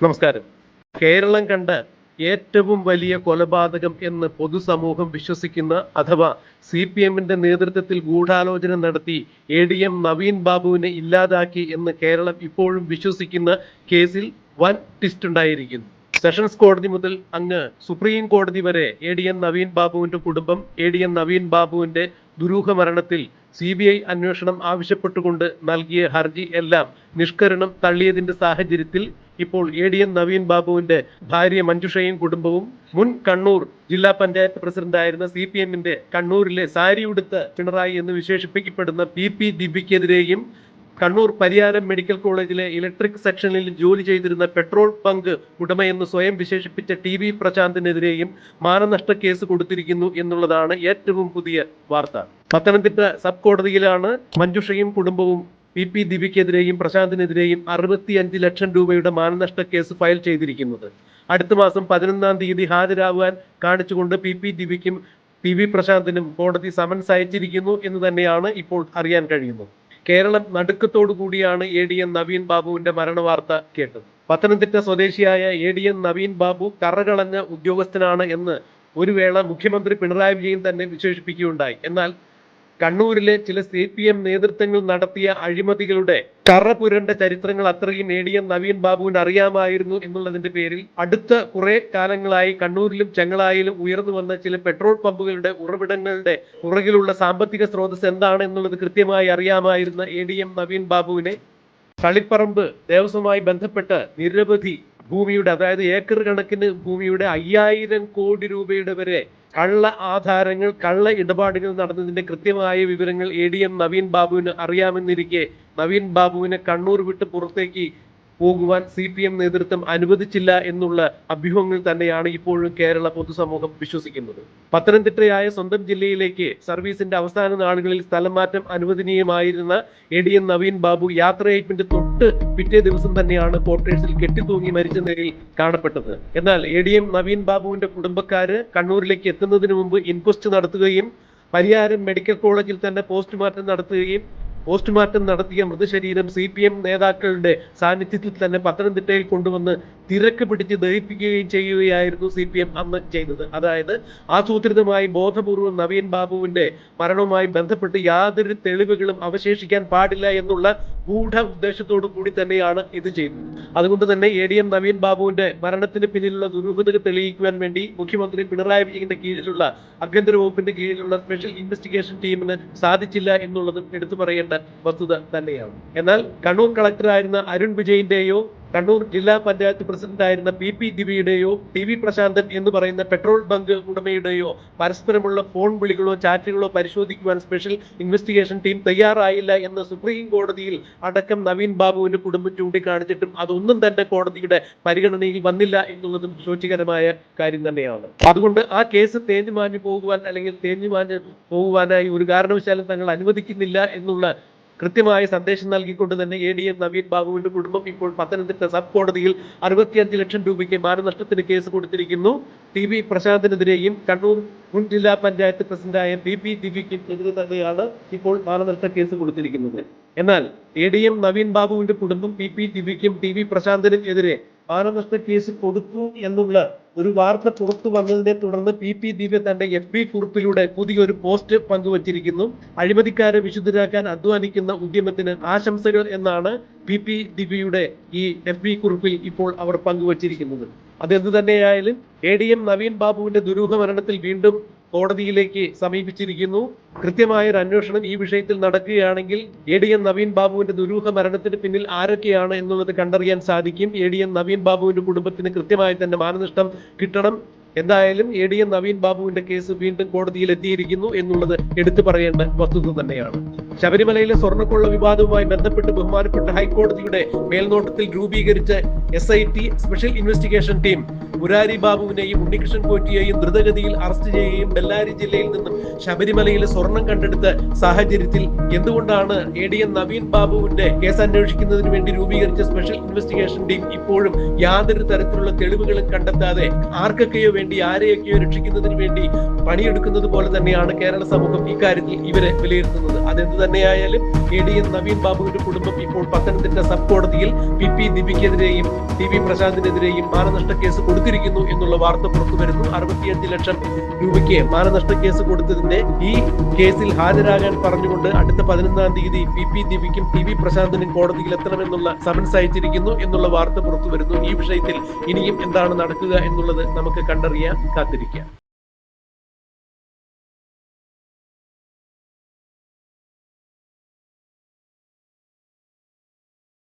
നമസ്കാരം. കേരളം കണ്ട ഏറ്റവും വലിയ കൊലപാതകം എന്ന് പൊതുസമൂഹം വിശ്വസിക്കുന്ന അഥവാ സി പി എമ്മിന്റെ നേതൃത്വത്തിൽ ഗൂഢാലോചന നടത്തി എ ഡി എം നവീൻ ബാബുവിനെ ഇല്ലാതാക്കി എന്ന് കേരളം ഇപ്പോഴും വിശ്വസിക്കുന്ന കേസിൽ വൻ ട്വിസ്റ്റ് ഉണ്ടായിരിക്കുന്നു. സെഷൻസ് കോടതി മുതൽ അങ്ങ് സുപ്രീം കോടതി വരെ എ ഡി എം നവീൻ ബാബുവിന്റെ കുടുംബം എ ഡി എം നവീൻ ബാബുവിന്റെ ദുരൂഹ മരണത്തിൽ സി ബി ഐ അന്വേഷണം ആവശ്യപ്പെട്ടുകൊണ്ട് നൽകിയ ഹർജി എല്ലാം നിഷ്കരണം തള്ളിയതിന്റെ സാഹചര്യത്തിൽ ഇപ്പോൾ എ ഡി എം നവീൻ ബാബുവിന്റെ ഭാര്യ മഞ്ജുഷയും കുടുംബവും മുൻ കണ്ണൂർ ജില്ലാ പഞ്ചായത്ത് പ്രസിഡന്റായിരുന്ന സി പി എമ്മിന്റെ കണ്ണൂരിലെ സാരി ഉടുത്ത പിണറായി എന്ന് വിശേഷിപ്പിക്കപ്പെടുന്ന പി പി ദിബിക്കെതിരെയും കണ്ണൂർ പരിയാരം മെഡിക്കൽ കോളേജിലെ ഇലക്ട്രിക് സെക്ഷനിൽ ജോലി ചെയ്തിരുന്ന പെട്രോൾ പങ്ക് ഉടമയെന്ന് സ്വയം വിശേഷിപ്പിച്ച ടി വി പ്രശാന്തിനെതിരെയും മാനനഷ്ട കേസ് കൊടുത്തിരിക്കുന്നു എന്നുള്ളതാണ് ഏറ്റവും പുതിയ വാർത്ത. പത്തനംതിട്ട സബ് കോടതിയിലാണ് മഞ്ജുഷയും കുടുംബവും പി പി ദിപിക്കെതിരെയും പ്രശാന്തിനെതിരെയും അറുപത്തിയഞ്ച് ലക്ഷം രൂപയുടെ മാനനഷ്ട കേസ് ഫയൽ ചെയ്തിരിക്കുന്നത്. അടുത്ത മാസം പതിനൊന്നാം തീയതി ഹാജരാകുവാൻ കാണിച്ചുകൊണ്ട് പി പി ദിപിക്കും പി വി പ്രശാന്തിനും കോടതി സമൻസ് അയച്ചിരിക്കുന്നു എന്ന് തന്നെയാണ് ഇപ്പോൾ അറിയാൻ കഴിയുന്നത്. കേരളം നടുക്കത്തോടു കൂടിയാണ് എ ഡി എൻ നവീൻ ബാബുവിന്റെ മരണവാർത്ത കേട്ടത്. പത്തനംതിട്ട സ്വദേശിയായ A D M Naveen Babu കറകളഞ്ഞ ഉദ്യോഗസ്ഥനാണ് എന്ന് ഒരു വേള മുഖ്യമന്ത്രി പിണറായി വിജയൻ തന്നെ വിശേഷിപ്പിക്കുകയുണ്ടായി. എന്നാൽ കണ്ണൂരിലെ ചില സി പി എം നേതൃത്വങ്ങൾ നടത്തിയ അഴിമതികളുടെ കറപുരണ്ട ചരിത്രങ്ങൾ അത്രയും നേടിയ നവീൻ ബാബുവിന് അറിയാമായിരുന്നു എന്നുള്ളതിന്റെ പേരിൽ അടുത്ത കുറെ കാലങ്ങളായി കണ്ണൂരിലും ചെങ്ങളായിലും ഉയർന്നു വന്ന ചില പെട്രോൾ പമ്പുകളുടെ ഉറവിടങ്ങളുടെ പുറകിലുള്ള സാമ്പത്തിക സ്രോതസ് എന്താണ് എന്നുള്ളത് കൃത്യമായി അറിയാമായിരുന്ന എ ഡി എം നവീൻ ബാബുവിനെ കളിപ്പറമ്പ് ദേവസ്വമായി ബന്ധപ്പെട്ട് നിരവധി ഭൂമിയുടെ അതായത് ഏക്കർ കണക്കിന് ഭൂമിയുടെ അയ്യായിരം കോടി രൂപയുടെ വരെ കള്ള ആധാരങ്ങൾ കള്ള ഇടപാടുകൾ നടന്നതിന്റെ കൃത്യമായ വിവരങ്ങൾ എ ഡി എം നവീൻ ബാബുവിന് അറിയാമെന്നിരിക്കെ നവീൻ ബാബുവിനെ കണ്ണൂർ വിട്ട് പുറത്തേക്ക് പോകുവാൻ സി പി എം നേതൃത്വം അനുവദിച്ചില്ല എന്നുള്ള അഭ്യൂഹങ്ങൾ തന്നെയാണ് ഇപ്പോഴും കേരള പൊതുസമൂഹം വിശ്വസിക്കുന്നത്. പത്തനംതിട്ടയായ സ്വന്തം ജില്ലയിലേക്ക് സർവീസിന്റെ അവസാന നാളുകളിൽ സ്ഥലം മാറ്റം അനുവദനീയമായിരുന്ന A D M Naveen Babu യാത്രയയപ്പിന്റെ തൊട്ട് പിറ്റേ ദിവസം തന്നെയാണ് ക്വാർട്ടേഴ്സിൽ കെട്ടിത്തൂങ്ങി മരിച്ച നിലയിൽ കാണപ്പെട്ടത്. എന്നാൽ എ ഡി എം നവീൻ ബാബുവിന്റെ കുടുംബക്കാര് കണ്ണൂരിലേക്ക് എത്തുന്നതിന് മുമ്പ് ഇൻക്വസ്റ്റ് നടത്തുകയും പരിയാരം മെഡിക്കൽ കോളേജിൽ തന്നെ പോസ്റ്റ്മോർട്ടം നടത്തുകയും പോസ്റ്റ്മോർട്ടം നടത്തിയ മൃതശരീരം സി പി എം നേതാക്കളുടെ സാന്നിധ്യത്തിൽ തന്നെ പത്തനംതിട്ടയിൽ കൊണ്ടുവന്ന് തിരക്ക് പിടിച്ച് ദഹിപ്പിക്കുകയും ചെയ്യുകയായിരുന്നു സി പി എം അന്ന് ചെയ്തത്. അതായത് ആസൂത്രിതമായി ബോധപൂർവം നവീൻ ബാബുവിന്റെ മരണവുമായി ബന്ധപ്പെട്ട് യാതൊരു തെളിവുകളും അവശേഷിക്കാൻ പാടില്ല എന്നുള്ള ഗൂഢ ഉദ്ദേശത്തോടു കൂടി തന്നെയാണ് ഇത് ചെയ്തത് അതുകൊണ്ട് തന്നെ എ ഡി എം നവീൻ ബാബുവിന്റെ മരണത്തിന് പിന്നിലുള്ള ദുരൂഹതകൾ തെളിയിക്കുവാൻ വേണ്ടി മുഖ്യമന്ത്രി പിണറായി വിജയന്റെ കീഴിലുള്ള ആഭ്യന്തര വകുപ്പിന്റെ കീഴിലുള്ള സ്പെഷ്യൽ ഇൻവെസ്റ്റിഗേഷൻ ടീമിന് സാധിച്ചില്ല എന്നുള്ളതും എടുത്തു പറയേണ്ട വസ്തുത തന്നെയാണ്. എന്നാൽ കണ്ണൂർ കളക്ടറായിരുന്ന അരുൺ വിജയിന്റെയോ കണ്ണൂർ ജില്ലാ പഞ്ചായത്ത് പ്രസിഡന്റായിരുന്ന പി പി ദിവിയുടെയോ ടി വി പ്രശാന്തൻ എന്ന് പറയുന്ന പെട്രോൾ ബങ്ക് ഉടമയുടെയോ പരസ്പരമുള്ള ഫോൺ വിളികളോ ചാറ്റുകളോ പരിശോധിക്കുവാൻ സ്പെഷ്യൽ ഇൻവെസ്റ്റിഗേഷൻ ടീം തയ്യാറായില്ല എന്ന് സുപ്രീം കോടതിയിൽ അടക്കം നവീൻ ബാബുവിന്റെ കുടുംബം ചൂണ്ടിക്കാണിച്ചിട്ടും അതൊന്നും തന്നെ കോടതിയുടെ പരിഗണനയിൽ വന്നില്ല എന്നുള്ളതും ശോചികരമായ കാര്യം തന്നെയാണ്. അതുകൊണ്ട് ആ കേസ് തേഞ്ഞു മാഞ്ഞു പോകുവാൻ അല്ലെങ്കിൽ തേഞ്ഞു മാഞ്ഞു പോകുവാനായി ഒരു കാരണവശാലും തങ്ങൾ അനുവദിക്കുന്നില്ല എന്നുള്ള കൃത്യമായ സന്ദേശം നൽകിക്കൊണ്ട് തന്നെ എ ഡി എം നവീൻ ബാബുവിന്റെ കുടുംബം ഇപ്പോൾ പത്തനംതിട്ട സബ് കോടതിയിൽ അറുപത്തിയഞ്ച് ലക്ഷം രൂപയ്ക്ക് മാനനഷ്ടത്തിന് കേസ് കൊടുത്തിരിക്കുന്നു. ടി വി പ്രശാന്തിനെതിരെയും കണ്ണൂർ മുൻ ജില്ലാ പഞ്ചായത്ത് പ്രസിഡന്റായ പി പി ദിവിക്കെതിരെ തന്നെയാണ് ഇപ്പോൾ മാനനഷ്ട കേസ് കൊടുത്തിരിക്കുന്നത്. എന്നാൽ എ ഡി എം നവീൻ ബാബുവിന്റെ കുടുംബം പി പി ദിവിക്കും ടി വി പ്രശാന്തിനും എതിരെ മാനനഷ്ട കേസ് കൊടുത്തു എന്നുള്ള ഒരു വാർത്ത പുറത്തു വന്നതിനെ തുടർന്ന് പി പി ദിവ്യ തന്റെ എഫ് ബി കുറിപ്പിലൂടെ പുതിയൊരു പോസ്റ്റ് പങ്കുവച്ചിരിക്കുന്നു. അഴിമതിക്കാരെ വിശുദ്ധരാക്കാൻ അധ്വാനിക്കുന്ന ഉദ്യമത്തിന് ആശംസകൾ എന്നാണ് പി പി ദിവ്യയുടെ ഈ എഫ് ബി കുറിപ്പിൽ ഇപ്പോൾ അവർ പങ്കുവച്ചിരിക്കുന്നത്. അതെന്ത് തന്നെയായാലും എ ഡി എം നവീൻ ബാബുവിന്റെ ദുരൂഹ മരണത്തിൽ വീണ്ടും കോടതിയിലേക്ക് സമീപിച്ചിരിക്കുന്നു. കൃത്യമായ ഒരു അന്വേഷണം ഈ വിഷയത്തിൽ നടക്കുകയാണെങ്കിൽ എ ഡി എൻ നവീൻ ബാബുവിന്റെ ദുരൂഹ മരണത്തിന് പിന്നിൽ ആരൊക്കെയാണ് എന്നുള്ളത് കണ്ടറിയാൻ സാധിക്കും. എ ഡി എൻ നവീൻ ബാബുവിന്റെ കുടുംബത്തിന് കൃത്യമായി തന്നെ മാനനഷ്ടം കിട്ടണം. എന്തായാലും എ ഡി എൻ നവീൻ ബാബുവിന്റെ കേസ് വീണ്ടും കോടതിയിൽ എത്തിയിരിക്കുന്നു എന്നുള്ളത് എടുത്തു പറയേണ്ട വസ്തുത തന്നെയാണ്. ശബരിമലയിലെ സ്വർണക്കൊള്ള വിവാദവുമായി ബന്ധപ്പെട്ട് ബഹുമാനപ്പെട്ട ഹൈക്കോടതിയുടെ മേൽനോട്ടത്തിൽ രൂപീകരിച്ച S special investigation team Murari ബാബുവിനെയും Unnikrishnan കോറ്റിയെയും ദ്രുതഗതിയിൽ അറസ്റ്റ് ചെയ്യുകയും ബെല്ലാരി ജില്ലയിൽ നിന്നും ശബരിമലയിൽ സ്വർണം കണ്ടെടുത്ത സാഹചര്യത്തിൽ എന്തുകൊണ്ടാണ് എ ഡി എം നവീൻ ബാബുവിന്റെ കേസ് അന്വേഷിക്കുന്നതിന് വേണ്ടി രൂപീകരിച്ച സ്പെഷ്യൽ ഇൻവെസ്റ്റിഗേഷൻ ടീം ഇപ്പോഴും യാതൊരു തരത്തിലുള്ള തെളിവുകളും കണ്ടെത്താതെ ആർക്കൊക്കെയോ വേണ്ടി ആരെയൊക്കെയോ രക്ഷിക്കുന്നതിന് വേണ്ടി പണിയെടുക്കുന്നത് പോലെ തന്നെയാണ് കേരള സമൂഹം ഇക്കാര്യത്തിൽ ഇവരെ വിലയിരുത്തുന്നത്. അതെന്ത് തന്നെയായാലും എ ഡി എം നവീൻ ബാബുവിന്റെ കുടുംബം ഇപ്പോൾ പത്തനംതിട്ട സബ് കോടതിയിൽ പി പി ദിപിക്കെതിരെയും ടി വി പ്രശാന്തിനെതിരെയും മാനനഷ്ട കേസ് കൊടുത്തിരിക്കുന്നു എന്നുള്ള വാർത്ത പുറത്തു വരുന്നു. അറുപത്തിയഞ്ച് ലക്ഷം രൂപയ്ക്ക് മാനനഷ്ട കേസ് കൊടുത്തതിന്റെ ഈ കേസിൽ ഹാജരാകാൻ പറഞ്ഞുകൊണ്ട് അടുത്ത പതിനൊന്നാം തീയതി പി പി ദീപിക്കും ടി വി പ്രശാന്തിനും കോടതിയിൽ എത്തണമെന്നുള്ള സമൻസ് അയച്ചിരിക്കുന്നു എന്നുള്ള വാർത്ത പുറത്തു വരുന്നു. ഈ വിഷയത്തിൽ ഇനിയും എന്താണ് നടക്കുക എന്നുള്ളത് നമുക്ക് കണ്ടറിയാൻ കാത്തിരിക്കാം.